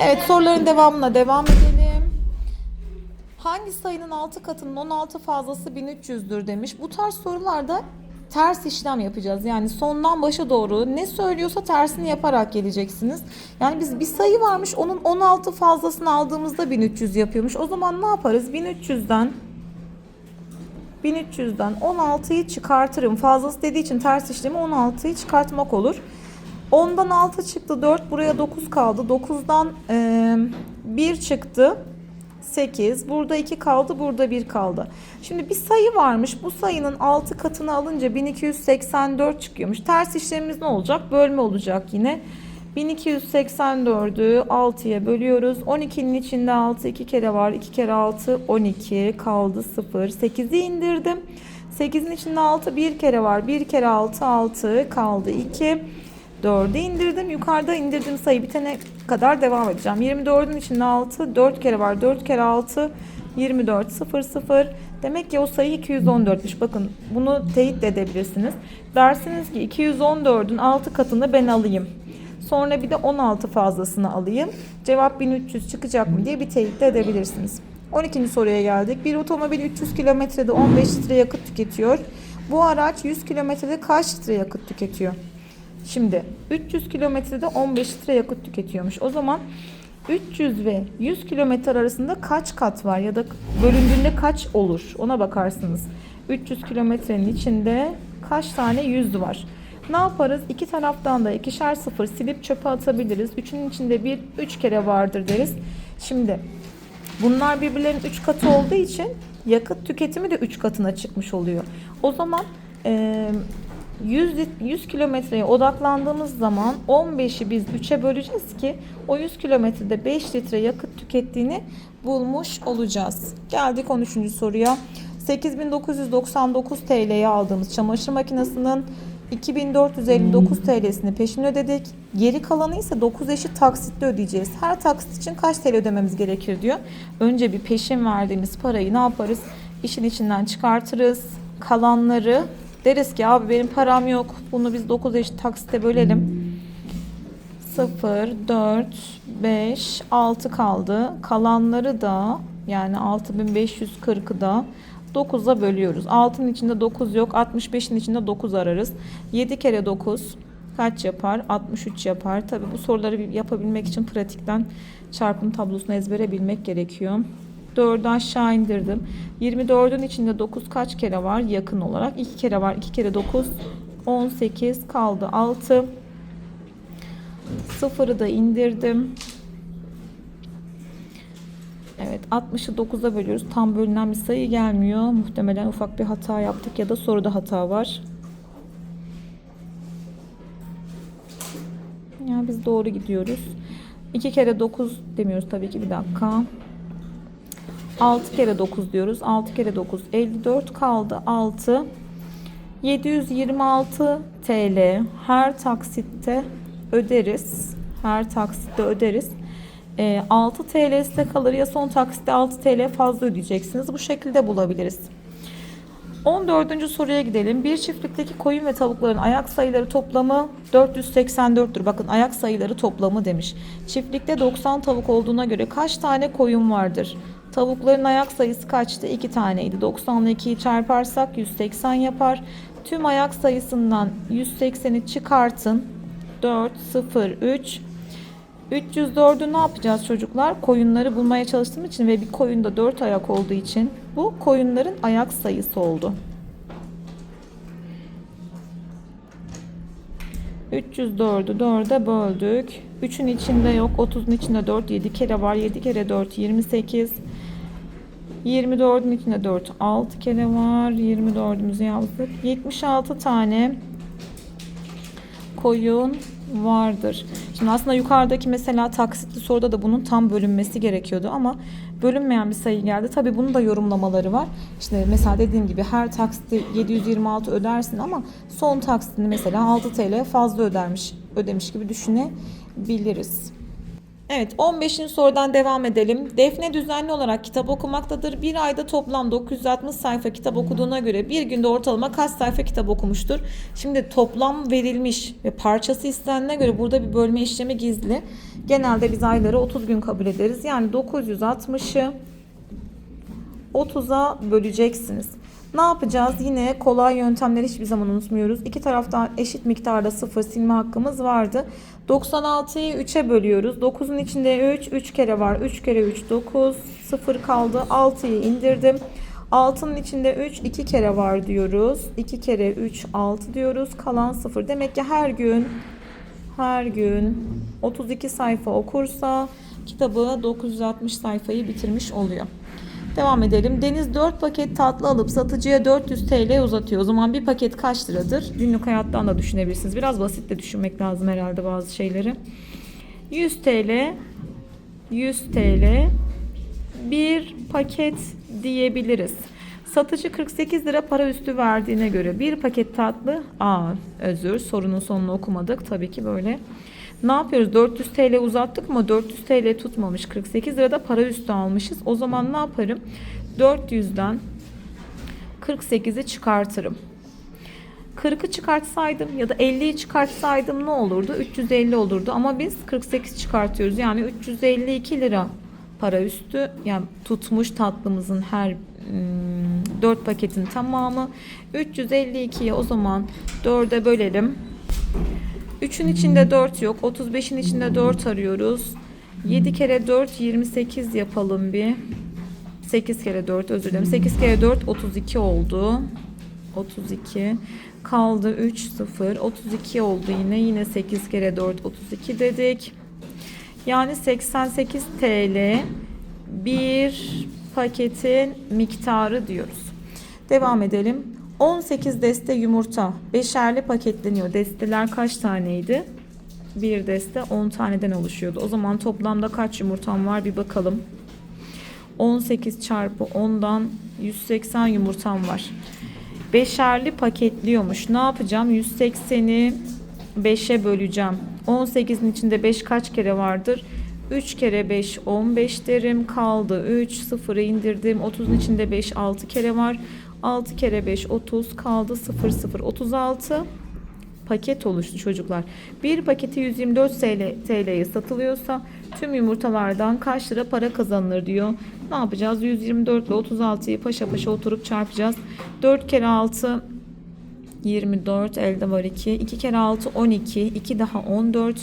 Evet soruların devamına devam edelim. Hangi sayının 6 katının 16 fazlası 1300'dür demiş. Bu tarz sorularda ters işlem yapacağız. Yani sondan başa doğru ne söylüyorsa tersini yaparak geleceksiniz. Yani biz bir sayı varmış onun 16 fazlasını aldığımızda 1300 yapıyormuş. O zaman ne yaparız? 1300'den 1300'den 16'yı çıkartırım. Fazlası dediği için ters işlemi 16'yı çıkartmak olur. 10'dan 6 çıktı 4 buraya 9 kaldı. 9'dan e, 1 çıktı 8. Burada 2 kaldı burada 1 kaldı. Şimdi bir sayı varmış. Bu sayının 6 katını alınca 1284 çıkıyormuş. Ters işlemimiz ne olacak? Bölme olacak yine. 1284'ü 6'ya bölüyoruz. 12'nin içinde 6 2 kere var. 2 kere 6 12 kaldı 0. 8'i indirdim. 8'in içinde 6 bir kere var. 1 kere 6 6 kaldı 2. 4'e indirdim. Yukarıda indirdiğim sayı bitene kadar devam edeceğim. 24'ün içinde 6 4 kere var. 4 kere 6 24 0 0. Demek ki o sayı 214'müş. Bakın bunu teyit de edebilirsiniz. Dersiniz ki 214'ün 6 katını ben alayım. Sonra bir de 16 fazlasını alayım. Cevap 1300 çıkacak mı diye bir teyit de edebilirsiniz. 12. soruya geldik. Bir otomobil 300 kilometrede 15 litre yakıt tüketiyor. Bu araç 100 kilometrede kaç litre yakıt tüketiyor? Şimdi 300 kilometrede 15 litre yakıt tüketiyormuş. O zaman 300 ve 100 kilometre arasında kaç kat var ya da bölündüğünde kaç olur ona bakarsınız. 300 kilometrenin içinde kaç tane 100 var? Ne yaparız? İki taraftan da ikişer sıfır silip çöpe atabiliriz. Üçünün içinde bir üç kere vardır deriz. Şimdi bunlar birbirlerinin üç katı olduğu için yakıt tüketimi de üç katına çıkmış oluyor. O zaman eee 100, lit- 100 kilometreye odaklandığımız zaman 15'i biz 3'e böleceğiz ki o 100 kilometrede 5 litre yakıt tükettiğini bulmuş olacağız. Geldik 13. soruya. 8999 TL'ye aldığımız çamaşır makinesinin 2459 TL'sini peşin ödedik. Geri kalanı ise 9 eşit taksitle ödeyeceğiz. Her taksit için kaç TL ödememiz gerekir diyor. Önce bir peşin verdiğimiz parayı ne yaparız? İşin içinden çıkartırız. Kalanları deriz ki abi benim param yok. Bunu biz 9 eşit taksite bölelim. 0, 4, 5, 6 kaldı. Kalanları da yani 6540'ı da 9'a bölüyoruz. 6'nın içinde 9 yok. 65'in içinde 9 ararız. 7 kere 9 kaç yapar? 63 yapar. Tabi bu soruları yapabilmek için pratikten çarpım tablosunu ezbere bilmek gerekiyor. 4'ü aşağı indirdim. 24'ün içinde 9 kaç kere var? Yakın olarak. 2 kere var. 2 kere 9 18 kaldı. 6 Sıfırı da indirdim. Evet 60'ı 9'a bölüyoruz. Tam bölünen bir sayı gelmiyor. Muhtemelen ufak bir hata yaptık ya da soruda hata var. Ya biz doğru gidiyoruz. 2 kere 9 demiyoruz tabii ki bir dakika. 6 kere 9 diyoruz. 6 kere 9 54 kaldı. 6 726 TL her taksitte öderiz. Her taksitte öderiz. E, 6 TL'si de kalır ya son taksitte 6 TL fazla ödeyeceksiniz. Bu şekilde bulabiliriz. 14. soruya gidelim. Bir çiftlikteki koyun ve tavukların ayak sayıları toplamı 484'tür. Bakın ayak sayıları toplamı demiş. Çiftlikte 90 tavuk olduğuna göre kaç tane koyun vardır? Tavukların ayak sayısı kaçtı? 2 taneydi. 90 ile 2'yi çarparsak 180 yapar. Tüm ayak sayısından 180'i çıkartın. 4, 0, 3. 304'ü ne yapacağız çocuklar? Koyunları bulmaya çalıştığım için ve bir koyunda 4 ayak olduğu için bu koyunların ayak sayısı oldu. 304'ü 4'e böldük. 3'ün içinde yok. 30'un içinde 4. 7 kere var. 7 kere 4 28. 24'ün içinde 4 6 kere var. 24'ümüzü yazdık. 76 tane koyun vardır. Şimdi aslında yukarıdaki mesela taksitli soruda da bunun tam bölünmesi gerekiyordu ama bölünmeyen bir sayı geldi. Tabii bunun da yorumlamaları var. İşte mesela dediğim gibi her taksitte 726 ödersin ama son taksitini mesela 6 TL fazla ödermiş, ödemiş gibi düşünebiliriz. Evet 15. sorudan devam edelim. Defne düzenli olarak kitap okumaktadır. Bir ayda toplam 960 sayfa kitap okuduğuna göre bir günde ortalama kaç sayfa kitap okumuştur? Şimdi toplam verilmiş ve parçası istenene göre burada bir bölme işlemi gizli. Genelde biz ayları 30 gün kabul ederiz. Yani 960'ı 30'a böleceksiniz. Ne yapacağız? Yine kolay yöntemleri hiçbir zaman unutmuyoruz. İki taraftan eşit miktarda sıfır silme hakkımız vardı. 96'yı 3'e bölüyoruz. 9'un içinde 3, 3 kere var. 3 kere 3, 9, 0 kaldı. 6'yı indirdim. 6'nın içinde 3, 2 kere var diyoruz. 2 kere 3, 6 diyoruz. Kalan 0. Demek ki her gün her gün 32 sayfa okursa kitabı 960 sayfayı bitirmiş oluyor. Devam edelim. Deniz 4 paket tatlı alıp satıcıya 400 TL uzatıyor. O zaman bir paket kaç liradır? Günlük hayattan da düşünebilirsiniz. Biraz basit de düşünmek lazım herhalde bazı şeyleri. 100 TL 100 TL bir paket diyebiliriz. Satıcı 48 lira para üstü verdiğine göre bir paket tatlı, aa özür sorunun sonunu okumadık tabii ki böyle. Ne yapıyoruz? 400 TL uzattık ama 400 TL tutmamış. 48 lirada para üstü almışız. O zaman ne yaparım? 400'den 48'i çıkartırım. 40'ı çıkartsaydım ya da 50'yi çıkartsaydım ne olurdu? 350 olurdu ama biz 48 çıkartıyoruz. Yani 352 lira para üstü yani tutmuş tatlımızın her 4 paketin tamamı 352'ye o zaman 4'e bölelim. 3'ün içinde 4 yok. 35'in içinde 4 arıyoruz. 7 kere 4 28 yapalım bir. 8 kere 4 özür dilerim. 8 kere 4 32 oldu. 32 kaldı 3 0 32 oldu yine yine 8 kere 4 32 dedik. Yani 88 TL bir paketin miktarı diyoruz. Devam edelim. 18 deste yumurta beşerli paketleniyor. Desteler kaç taneydi? Bir deste 10 taneden oluşuyordu. O zaman toplamda kaç yumurtam var bir bakalım. 18 çarpı 10'dan 180 yumurtam var. Beşerli paketliyormuş. Ne yapacağım? 180'i 5'e böleceğim. 18'in içinde 5 kaç kere vardır? 3 kere 5 15 derim. Kaldı 3. 0'ı indirdim. 30'un içinde 5 6 kere var. 6 kere 5 30 kaldı 0 0 36 paket oluştu çocuklar. Bir paketi 124 TL, TL'ye satılıyorsa tüm yumurtalardan kaç lira para kazanılır diyor. Ne yapacağız? 124 ile 36'yı paşa paşa oturup çarpacağız. 4 kere 6 24 elde var 2. 2 kere 6 12. 2 daha 14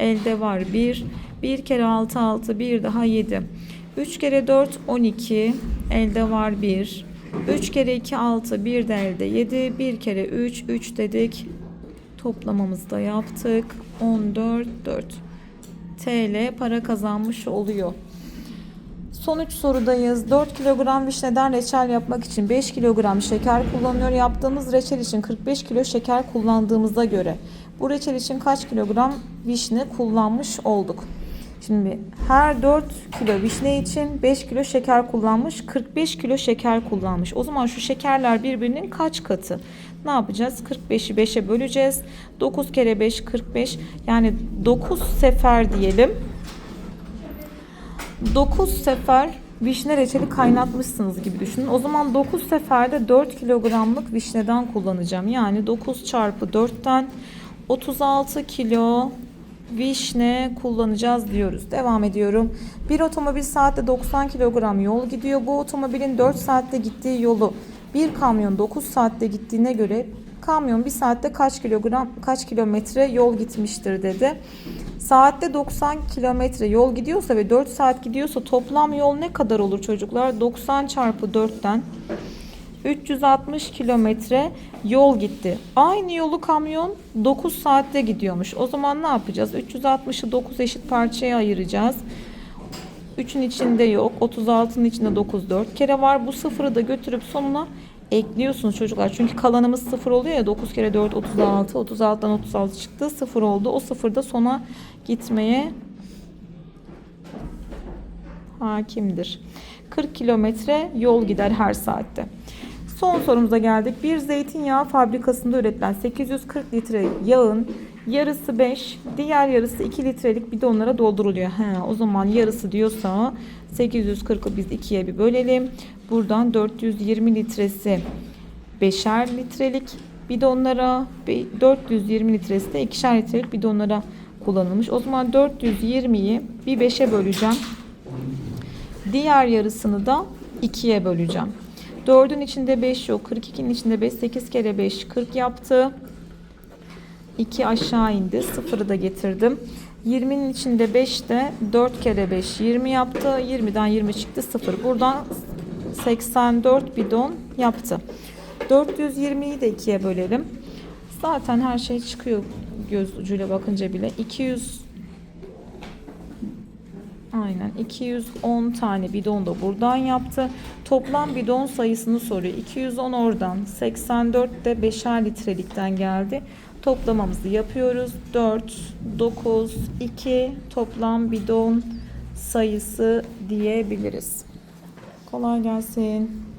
elde var 1. 1 kere 6 6 1 daha 7. 3 kere 4 12 elde var 1. 3 kere 2 6 1 de elde 7 1 kere 3 3 dedik toplamamızı da yaptık 14 4 TL para kazanmış oluyor. Son 3 sorudayız. 4 kilogram vişneden reçel yapmak için 5 kilogram şeker kullanıyor. Yaptığımız reçel için 45 kilo şeker kullandığımıza göre bu reçel için kaç kilogram vişne kullanmış olduk? Şimdi her 4 kilo vişne için 5 kilo şeker kullanmış, 45 kilo şeker kullanmış. O zaman şu şekerler birbirinin kaç katı? Ne yapacağız? 45'i 5'e böleceğiz. 9 kere 5 45. Yani 9 sefer diyelim. 9 sefer vişne reçeli kaynatmışsınız gibi düşünün. O zaman 9 seferde 4 kilogramlık vişneden kullanacağım. Yani 9 çarpı 4'ten 36 kilo vişne kullanacağız diyoruz. Devam ediyorum. Bir otomobil saatte 90 kilogram yol gidiyor. Bu otomobilin 4 saatte gittiği yolu bir kamyon 9 saatte gittiğine göre kamyon bir saatte kaç kilogram kaç kilometre yol gitmiştir dedi. Saatte 90 kilometre yol gidiyorsa ve 4 saat gidiyorsa toplam yol ne kadar olur çocuklar? 90 çarpı 4'ten 360 kilometre yol gitti. Aynı yolu kamyon 9 saatte gidiyormuş. O zaman ne yapacağız? 360'ı 9 eşit parçaya ayıracağız. 3'ün içinde yok. 36'nın içinde 9 4 kere var. Bu sıfırı da götürüp sonuna ekliyorsunuz çocuklar. Çünkü kalanımız sıfır oluyor ya 9 kere 4 36. 36'dan 36 çıktı. Sıfır oldu. O sıfır da sona gitmeye hakimdir. 40 kilometre yol gider her saatte. Son sorumuza geldik. Bir zeytinyağı fabrikasında üretilen 840 litre yağın Yarısı 5, diğer yarısı 2 litrelik bidonlara dolduruluyor. He, o zaman yarısı diyorsa 840'ı biz 2'ye bir bölelim. Buradan 420 litresi 5'er litrelik bidonlara, ve 420 litresi de 2'şer litrelik bidonlara kullanılmış. O zaman 420'yi bir 5'e böleceğim. Diğer yarısını da 2'ye böleceğim. 4'ün içinde 5 yok. 42'nin içinde 5. 8 kere 5 40 yaptı. 2 aşağı indi. 0'ı da getirdim. 20'nin içinde 5 de 4 kere 5 20 yaptı. 20'den 20 çıktı 0. Buradan 84 bidon yaptı. 420'yi de 2'ye bölelim. Zaten her şey çıkıyor göz ucuyla bakınca bile. 200 Aynen 210 tane bidon da buradan yaptı. Toplam bidon sayısını soruyor. 210 oradan 84 de 5'er litrelikten geldi. Toplamamızı yapıyoruz. 4, 9, 2 toplam bidon sayısı diyebiliriz. Kolay gelsin.